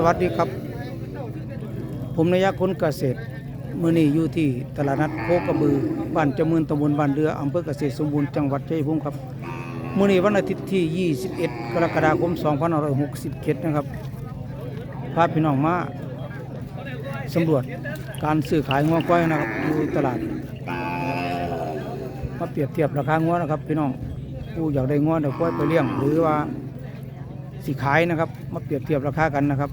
สวัสดีครับ ผมนายกคนเกษตรมือนี้อยู่ที่ตลาดนัดโคกระบือบ้านจำเมืนตำบลบ้านเรืออำเภอเกษตรสมบูรณ์จังหวัดชัยภูมิครับมือนี้วันอาทิตย์ที่ 21 กรกฎาคม2567นะครับพาพี่น้องมาสำรวจการซื้อขายงัวก้อยนะครับอยู่ตลาดมาเปรียบเทียบราคางัวนะครับ พี่น้องผู้อยากได้งัวเดี๋ยวก้อยไปเลี้ยงหรือว่าสิขายนะครับ มาเปรียบเทียบราคากันนะครับ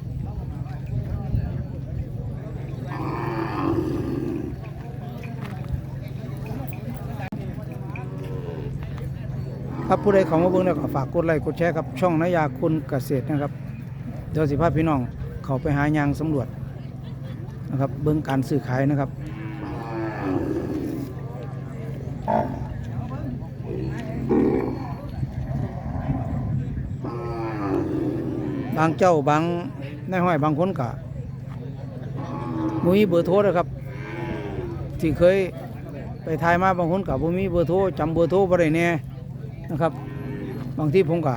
ครับผู้ใดของมาเบิ่งแล้วก็ฝากกดไลค์กดแชร์ครับช่องนายาคุณเกษตรนะครับเดี๋ยวสิพาพี่น้องเขาไปหายางสำรวจนะครับเบิ่งการซื้อขายนะครับบางเจ้าบางนายห้อยบางคนก็บ่มีเบอร์โทรนะครับ ที่เคยไปทายมาบางคนกับบ่มีเบอร์โทรจำเบอร์โทรบ่ได้แน่ นะครับ บางที่ผมก็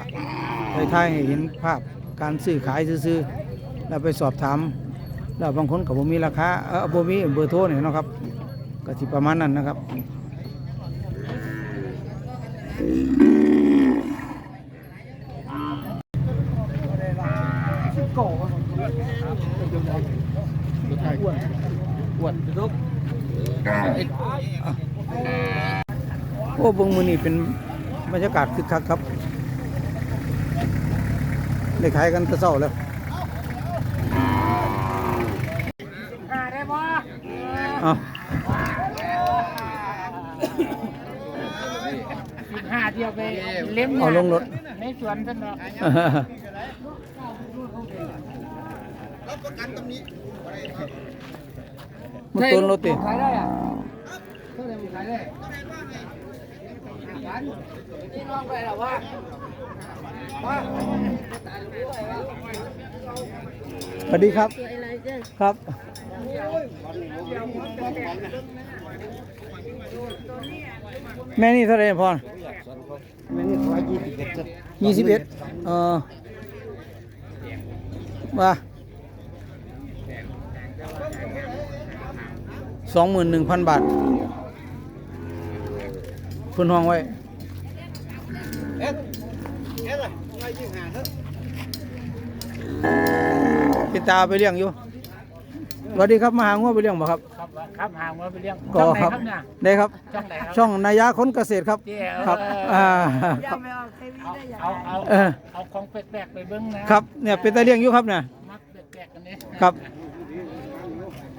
ไปทายให้เห็นภาพการซื้อขายซื้อๆแล้วไปสอบถามแล้วบางคนก็บ่มีราคาเออบ่มีเบอร์โทรเนี่ยเนาะครับก็สิประมาณนั้นนะครับโอ้เบิ่งมื้อนี้เป็น บรรยากาศคึกคักครับได้ขายกันแตะเช้าแล้วได้บ่เอาสิบห้าเดียวไปเล่มเอาลงรถในสวนท่านดอกมันต้นรถติขายได้อะเท่าไหร่มันขายได้ นี่ลองไปหรอว่าว่าสวัสดีครับ ครับแม่นี่เท่าไรพรไม่ได้อยี่สิบเอ็ดยี่สิบเอ็ดเออว่าสองหมื่นหนึ่งพันบาทคุณห้องไว้ เอ๊ะเอ๊ะอะไรไงยี่ห้าเถอะติดตาไปเลี้ยงอยู่สวัสดีครับมาหางัวไปเลี้ยงบ่ครับครับครับหางว่าไปเลี้ยงก็ครับช่องไหนเนี่ยได้ครับ ช่องไหนครับช่องนายาคนเกษตรครับ เจ้าครับเอออ่าเอาเอาเอาเออเอาของแปลกๆไปเบิ้งนะครับเนี่ยเป็นตาเลี้ยงอยู่ครับเนี่ยมักแปลกๆกันนี้ครับ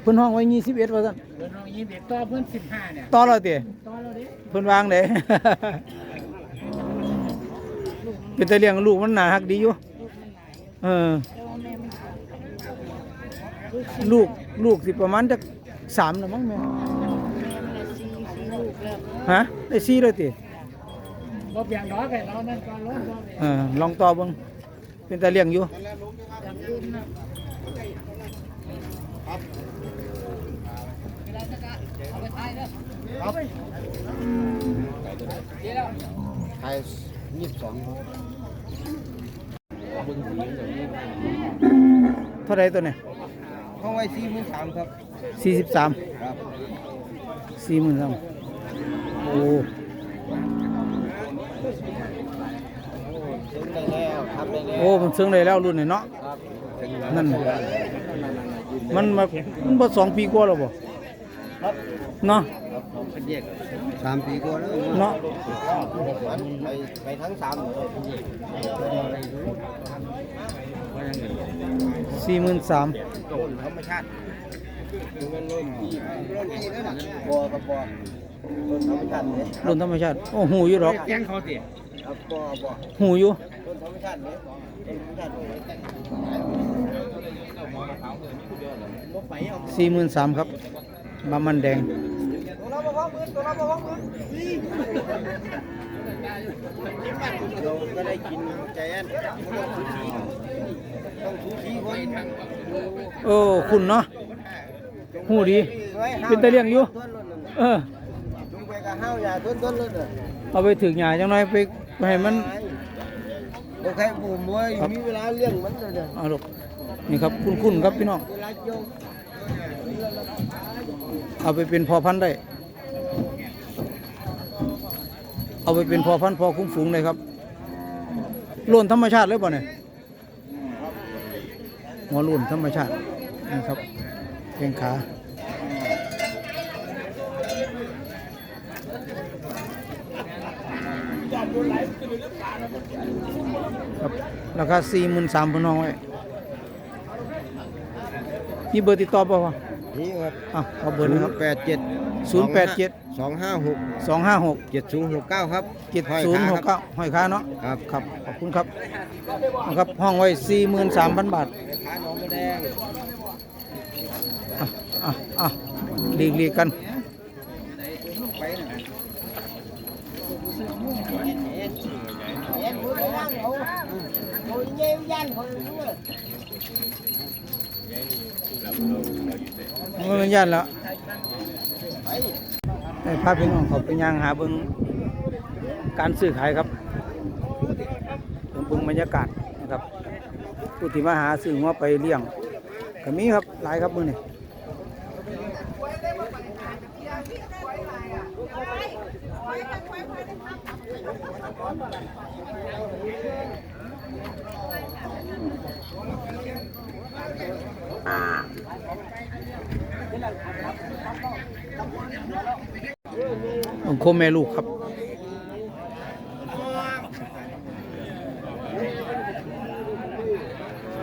เพิ่นห้องไว้ยี่สิบเอ็ดว่าซั่นเพื่อนน้องยี่สิบเอ็ดต่อเพื่อนสิบห้าเนี่ยต่อแล้วติต่อเราดิเพิ่นวางเด้ เป็นตาเลี้ยงลูกมันน่าฮักดีอยู่เออ ลูกลูกสิประมาณจักสามแล้วมั้งแม่ฮะได้สี่เลยติบ่เพียงน้อยแค่เรานั่นก็ลดบ่เออลองต่อเบิ่งเป็นตาเลี้ยงอยู่อย่างอื่นนะเอาไปทายเด้อครับเดี๋ยวไทยยี่สิบสอง เท่าไรตัวเนี่ยห้องไว้สี่หมื่นสามครับสี่สิบสามครับสี่หมื่นสามโอ้ถึงได้แล้วทำได้แล้วโอ้มันเชิงเลยแล้วรุ่นนี่เนาะครับนั่นมันมามันบ่สองปีกว่าแล้วบ่เนาะเป็นแยก สามปีกว่าแล้วเนาะไปไปทั้งสามเลยสี่หมื่นสามธรรมชาติดูมันลมที่ลมที่นั่นน่ะบอกับบ่อต้นธรรมชาติรุ่นธรรมชาติ โอ้หูอยู่หรอกแจ้งเขาสิครับบ่อบ่อหูอยู่สี่หมื่นสามครับบามันแดง ตัวเราบ่พอมือตัวเราบ่พอมือเราก็ได้กินใจแอนต้องชูชีต้องชูชีคนโอ้คุณเนาะหูดี เป็นตาเลี้ยงอยู่ เออลุงไปกับห้าวยาต้นต้นเลยเอาไปถึงหญ้าจังหน่อยไปไปให้มันโอเคผมว่ามีเวลาเลี้ยงมันเลยเอาลูกนี่ครับ คุ้นๆครับพี่น้อง เอาไปเป็นพอพันได้ เอาไปเป็นพอพันพอคุ้มฝูงเลยครับล้นธรรมชาติเลยป่ะเนี่ยหัวล้นธรรมชาตินี่ครับแข้งขาครับราคาสี่หมื่นสามพันน้องไว้มีเบอร์ติดต่อป่าวะ นี่ครับอะเอาเบอร์นะครับ แปดเจ็ดศูนย์แปดเจ็ดสองห้าหกสองห้าหกเจ็ดศูนย์หกเก้าครับเจ็ดศูนย์หกเก้าหอยค้าเนาะ ครับครับ ขอบคุณครับนะครับ ห้องไว้สี่หมื่นสามพันบาท ขาหนองกระแดงอะอะอะหลีกหลีกกัน มันเป็นยันแล้วให้พาพี่น้องเขาไปย่างหาเบิ่งการซื้อขายครับเบิ่งบรรยากาศนะครับผู้ที่มาหาซื้องัวไปเลี้ยงก็มีครับหลายครับมื้อนี้ ของโคมแม่ลูกครับ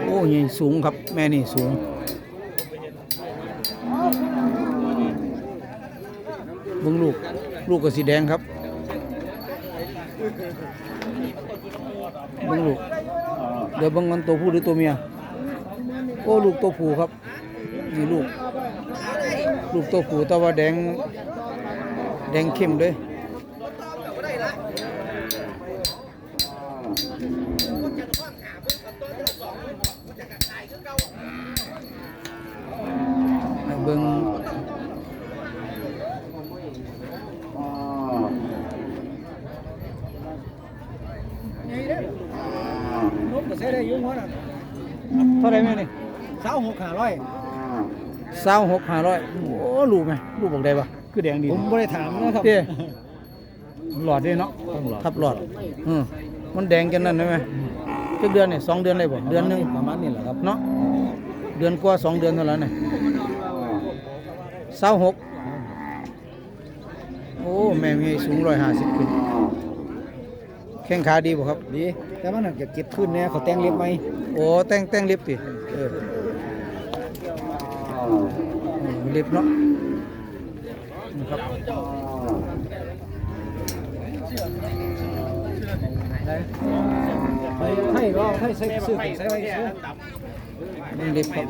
โอ้ยสูงครับ แม่นี่สูงเบิ่งลูก ลูกก็สีแดงครับเบิ่งลูก เดี๋ยวเบิ่งกันตัวผู้หรือตัวเมีย โอ้ ลูกตัวผู้ครับ นี่ลูก ลูกตัวผู้แต่ว่าแดง แดงเข้มเลยเบิ้งเท่าไรแม่นี่สาวหกห้าร้อย สาวหกห้าร้อยโอ้ลูกไหมลูกบอกได้ปะคือแดงดีผมไม่ได้ถามนะครับเต้หลอดเด้เนาะครับหลอดอืมมันแดงกันนั่นได้ไหมจักเดือนนี่สองเดือนเลยบ่เดือนหนึงประมาณนี้แหละครับเนาะเดือนกว่าสองเดือนเท่านั้นนี่สาวหกโอ้แม่มีสูงร้อยห้าสิบขึ้นแข้งขาดีบ่ครับดีแต่มันจะเก็บขึ้นเนี่ยเขาแต่งเล็บไหมโอ้แต่งแต่งเล็บติเอออืม เล็บเนาะนะครับให้ก็ให้ใส่ซื้อใส่ไว้ซื้อนี่เล็บครับ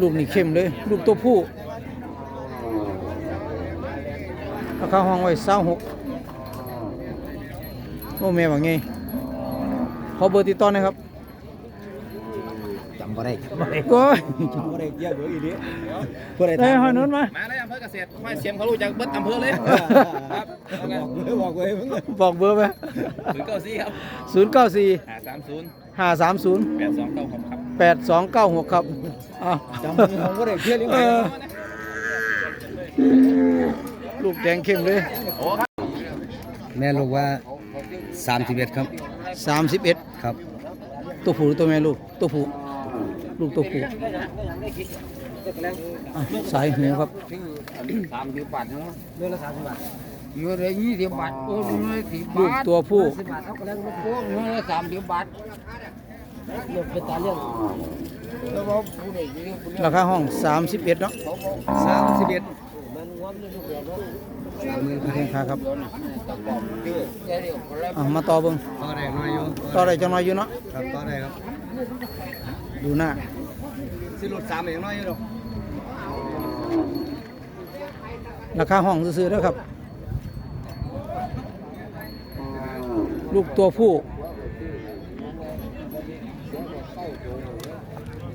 ลูกนี่เข้มเลย ลูกตัวผู้ราคาห้องไว้เศร้าหก อ้แม่ว่าไงขอเบอร์ติดต่อหนะครับจำบ่ได้จำบ่ได้ก้อยจำบ่ได้เยอะเดี๋ยวอีเดียบ่ได้เอ้ถายมหอยนุ่นมา มาเลยอำเภอเกษตรห้อยเสียมเขารู้จักเบิดอำเภอเลยครับเอาไงบอกเลยมึงบอกเบอร์ไปศูนย์เก้าสี่ครับศูนย์เก้าสี่หาสามศูนย์ห้าสามศูนย์แปดสองเก้าหกครับแปดสองเก้าหกครับอ้าวจำมึงของบ่ได้เพี้ยนเลยเออลูกแดงเข้มเลย แม่ลูกว่า สามสิบเอ็ดครับสามสิบเอ็ดครับตัวผู้หรือตัวแม่ลูกตัวผู้ลูกตัวผู้อะสายหูครับสามสิบบาทเนาะเดือนละสามสิบบาทเงินละยี่สิบบาทโอ้ยเงินละสิบลูกบาทตัวผู้สิบบาทเท่ากันแล้วมันโอ้เงินละสามสิบบาทเลือกเป็นตาเลี้ยงแล้วว่าผู้ใดยิงผู้ราคาห้องสามสิบเอ็ดเนาะสามสิบเอ็ดมั นงวมนี่ลูกเดียวเนาะสามหมื่นราคาครับเดือดเดี๋ยวคนละอะมาต่อเบิ่งต่อได้น้อยอยู่ต่อได้จังน้อยอยู่เนาะครับต่อได้ครับดูหน้าสิรุดสามอย่างน้อยอยู่หรอกราคาห้องซื้อๆแล้วครับ ลูกตัวผู้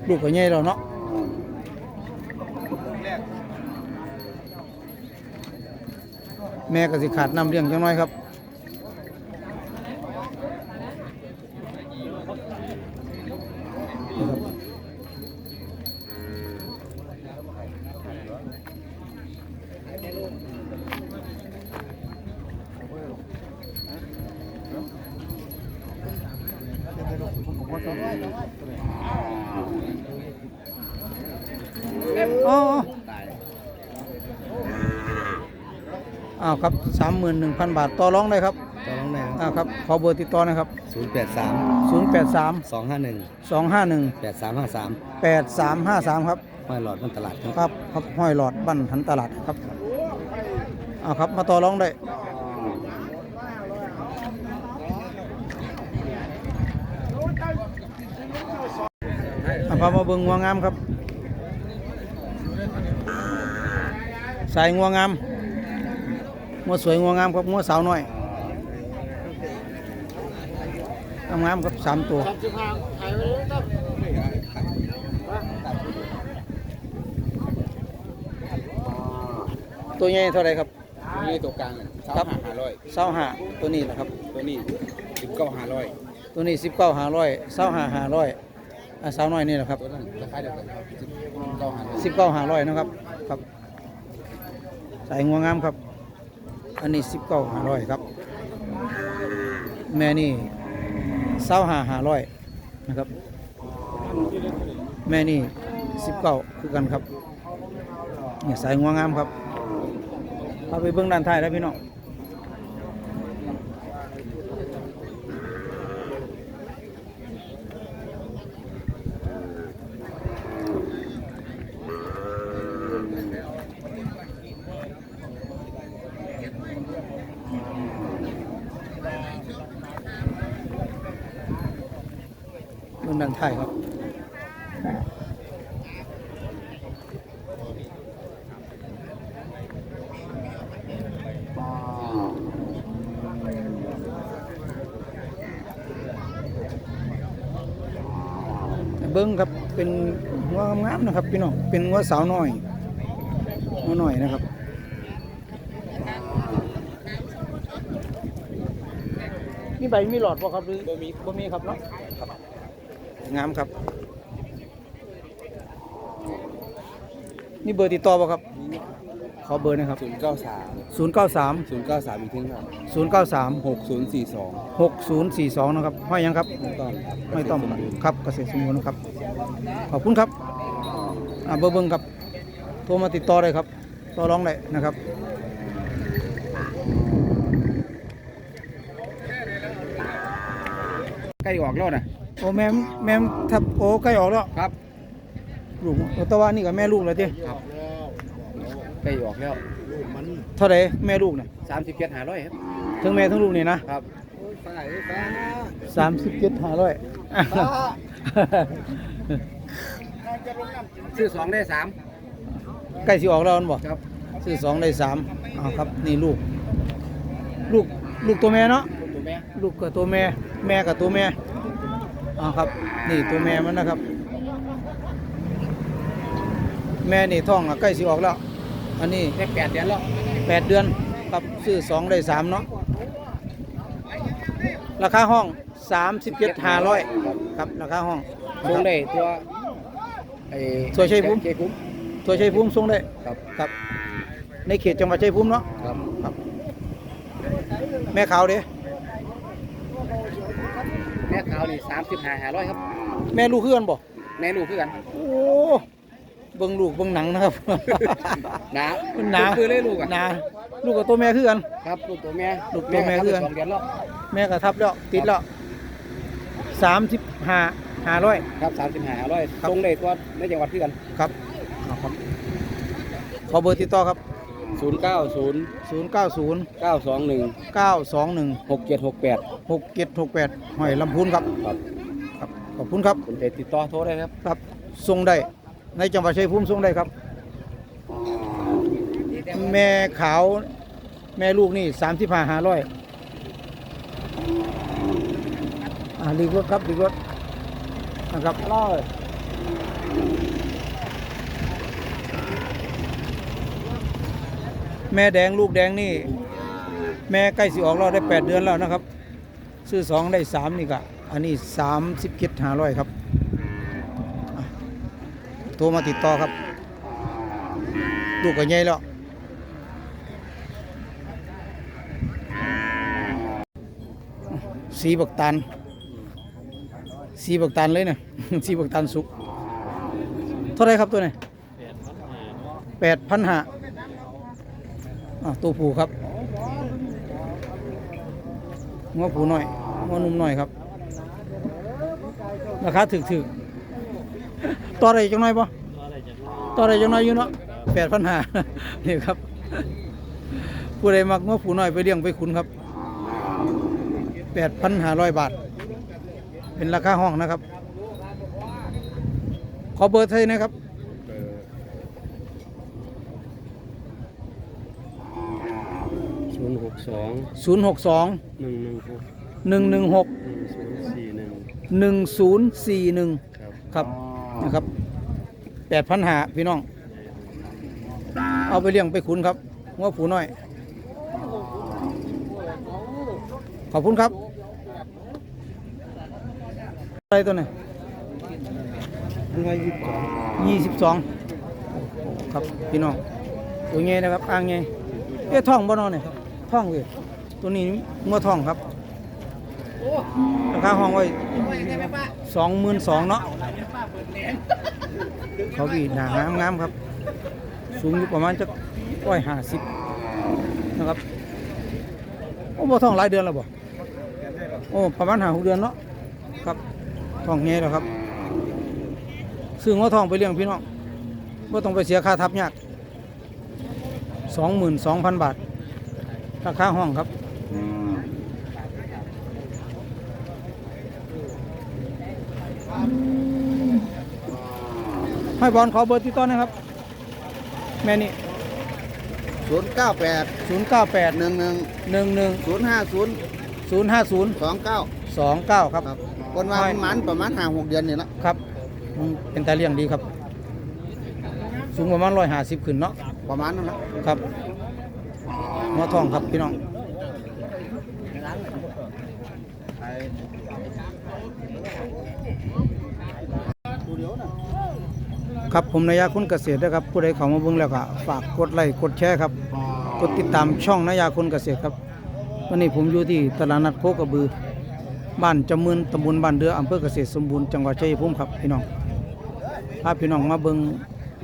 ลูกก็ใหญ่แล้วเนาะ แรก แม่ก็สิขาดน้ำเลี้ยงจังน้อยครับนี่ครับอ๋ออ้าว ครับสามหมื่นหนึ่งพันบาทต่อรองได้ครับต่อรองได้อ้าวครับขอเบอร์ติดต่อนะครับศูนย์แปดสามศูนย์แปดสามสองห้าหนึ่งสองห้าหนึ่งแปดสามห้าสามแปดสามห้าสามครับ ห้อยหลอดมันตลาดครับครับครับห้อยหลอดบั้นหันตลาดครับเอาครับมาต่อรองได้เอาพามาเบิ่งงัวงามครับ สายงัวงาม งัวสวยงัวงามครับงัวสาวน้อยงามงามๆครับสามตัวตัวใหญ่เท่าไหรครับนี่ตัวกลางครับห้าร้อยเศร้าหาตัวนี้แหละครับ ตัวนี้สิบเก้าห้าร้อยตัวนี้สิบเก้าหาร้อยเศร้าหาหาร้อยอะสาวน้อยนี่แหละครับตัวนั้นราคาเดียวกันครับสิบเก้าห้าร้อยสิบเก้าหาร้อยนะครับครับ สายงัวงามครับ อันนี้สิบเก้าหาร้อยครับ แม่นี่เศร้าหาหาร้อยนะครับ แม่นี่สิบเก้าคือกันครับเนี่ยสายงัวงามครับเอาไปเบื้องด้านท้ายแล้วพี่น้อง เบื้องด้านท้ายครับเบิ้งครับเป็นงัวงามนะครับพี่น้องเป็นงัวสาวน้อยงัวน้อยนะครับมีใบมีหลอดบ่ะครับหรือบ่มีบ่มีครับเนาะ งามครับ นี่เบอร์ติดต่อบ่ครับ ขอเบอร์นะครับศูนย์เก้าสาม093ศูนย์เก้าสามอีกทีครับ093หกศูนย์สี่สอง6042นะครับห้อยยังครับ ไม่ต้องไม่ต้องครับเกษตรสมบูรณ์นะครับ ขอบคุณครับอ่าเบอร์เบิ้งครับ โทรมาติดต่อเลยครับต่อรองได้นะครับใกล้ออกแล้วนะ โอ้แม่มแม่มทับโอ้ใกล้ออกแล้วครับลูกโอ้แต่ว่านี่กับแม่ลูกแล้วเจ้ใกล้ออกแล้วเท่าไหรแม่ลูกเนี่ยสามสิบเจ็ดห้าร้อยครับทั้งแม่ทั้งลูกนี่นะครับฟ้าฟ้าสามสิบเจ็ดห้าร้อยซื้อสองได้สามใกล้สิออกแล้วนั่นบ่ครับซื้อสองได้สามอ้าวครับนี่ลูก ลูกลูกตัวแม่เนาะตัวแม่ลูกกับตัวแม่ แม่กับตัวแม่ อ่าครับ นี่ตัวแม่มันนะครับ แม่นี่ท้องอะใกล้สิออกแล้ว อันนี้ได้แปดเดือนแล้วแปดเดือนครับซื้อสองได้สามเนาะราคาห้องสามสิบเจ็ดห้าร้อยครับราคาห้องลงได้ตัวไอ้ตัวชัยภูมิชัยภูมิตัวชัยภูมิส่งได้ครับครับ ในเขตจังหวัดชัยภูมิเนาะครับครับ แม่ขาวเด้ แม่ขาวนี่สามสิบห้าห้าร้อยครับ แม่ลูกเพื่อนบ่แม่ลูกคือกันโอ้เบิ่งลูกเบิ่งหนังนะครับ หนามันหนา คือเลยลูกอะหนาลูกกับตัวแม่คือกัน ครับลูกตัวแม่ลูกตัวแม่คือกัน สองเดือนแล้วแม่กระทับแล้วติดแล้วสามสิบห้าห้าร้อย ครับสามสิบห้าห้าร้อยครับตรงได้ตัวในจังหวัดคือกัน ครับเอาครับขอเบอร์ติดต่อครับ ศูนย์เก้าศูนย์ศูนย์เก้าศูนย์เก้าสองหนึ่งเก้าสองหนึ่งหกเจ็ดหกแปดหกเจ็ดหกแปดหอยลำพูนครับครับครับ ขอบคุณครับคุณเพจติดต่อโทรได้ครับ ครับส่งได้ในจังหวัดชัยภูมิส่งได้ครับ แม่ขาวแม่ลูกนี่สามสิบห้าห้าร้อยอ่าลีกรถครับลีกรถนะครับร้อย แม่แดงลูกแดงนี่ แม่ใกล้สิออกเราได้แปดเดือนแล้วนะครับ ซื้อสองได้สามนี่ก็อันนี้สามสิบเจ็ดห้าร้อยครับโทรมาติดต่อครับ ลูกก็ใหญ่แล้วสีบักตันสีบักตันเลยนะสีบักตันสุก เท่าไรครับตัวนี้แปดพันห้า ตัวผูครับงัวผูหน่อยงัวนุ่มหน่อยครับราคาถึกถึกๆต่ออะไรจังหน่อยปะต่ออะไรจังหน่อยอยู่เนาะแปดพันห้านี่ครับ ผู้ใดมักงัวผูหน่อยไปเลี้ยงไปขุนครับแปดพันห้าร้อยบาท เป็นราคาห้องนะครับ ขอเบอร์เธอนะครับ ศูนย์หกสอง0 6 2หนึ่งหนึ่งหก1 1 6หนึ่งศูนย์สี่หนึ่ง1 0 4 1ครับครับนะครับแปดพันหาพี่น้อง เอาไปเลี้ยงไปขุนครับงัวผูน้อย ขอบคุณครับ อะไรตัวไหนร้อยยี่สิบสองยี่สิบสองครับพี่น้องตัวเงี้ยนะครับอ่างเงี้ยเอ๊ะท่องบ่เนอนเนี่ย ท่องเลยตัวนี้งัวท่องครับราคาห้องไว้สองหมื่นสองเนาะเขาบีหนางามงามครับ สูงอยู่ประมาณจะร้อยห้าสิบนะครับโอ้บ่ท่องหลายเดือนแล้วบ่โอ้ประมาณห้าหกเดือนเนาะครับท่องเงี้ยแล้วครับซื้องัวทองไปเลี้ยงพี่น้องว่าต้องไปเสียค่าทับยากสองหมื่นสองพันบาท ราคาห้องครับให้บอลขอเบอร์ติดต่อนะครับ แม่นี่ศูนย์เก้าแปดศูนย์เก้าแปดหนึ่งหนึ่งหนึ่งหนึ่งศูนย์ห้าศูนย์ศูนย์ห้าศูนย์สองเก้าสองเก้าครับครับคนว่ามันมันประมาณห้าหกเดือนนี่ละครับอืมเป็นตาเลี้ยงดีครับ สูงประมาณร้อยห้าสิบขึ้นเนาะประมาณนั้นละครับ หัวทองครับพี่น้องครับผมนายาคุณเกษตรนะครับ ผู้ใดเข้ามาเบิ่งแล้วก็ฝากกดไลค์กดแชร์ครับกดติดตามช่องนายาคุณเกษตรครับ วันนี้ผมอยู่ที่ตลาดนัดโคกระบือ บ้านจำมืนตำบลบ้านเดืออำเภอเกษตรสมบูรณ์จังหวัดชัยภูมิครับพี่น้องพาพี่น้องมาเบิ่ง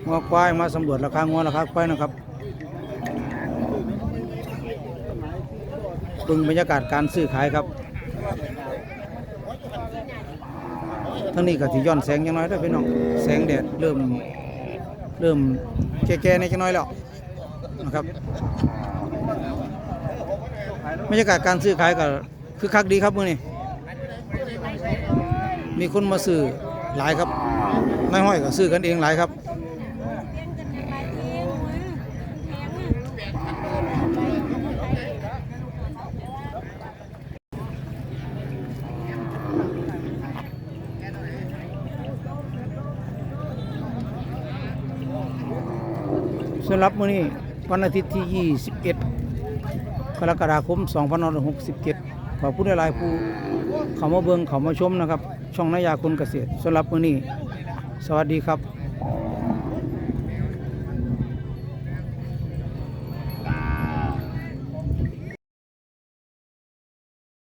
งัวควายมาสำรวจราคางัวราคาควายนะครับ บิ่งบรรยากาศการซื้อขายครับทั้งนี้ก็สิย้อนแสงยังน้อยเด้อพี่น้องแสงแดดเริ่มเริ่มแก่ๆในจังน้อยแล้วนะครับบรรยากาศการซื้อขายก็คือคักดีครับมื้อนี้มีคนมาซื้อหลายครับนายห้อยก็ซื้อกันเองหลายครับ สำหรับมื้อนี้วันอาทิตย์ที่ 21 กรกฎาคม2567 ขอผู้ใดหลายผู้เข้ามาเบิ่งเข้ามาชมนะครับ ช่องนายาคุณเกษตรสำหรับมื้อนี้ สวัสดีครับ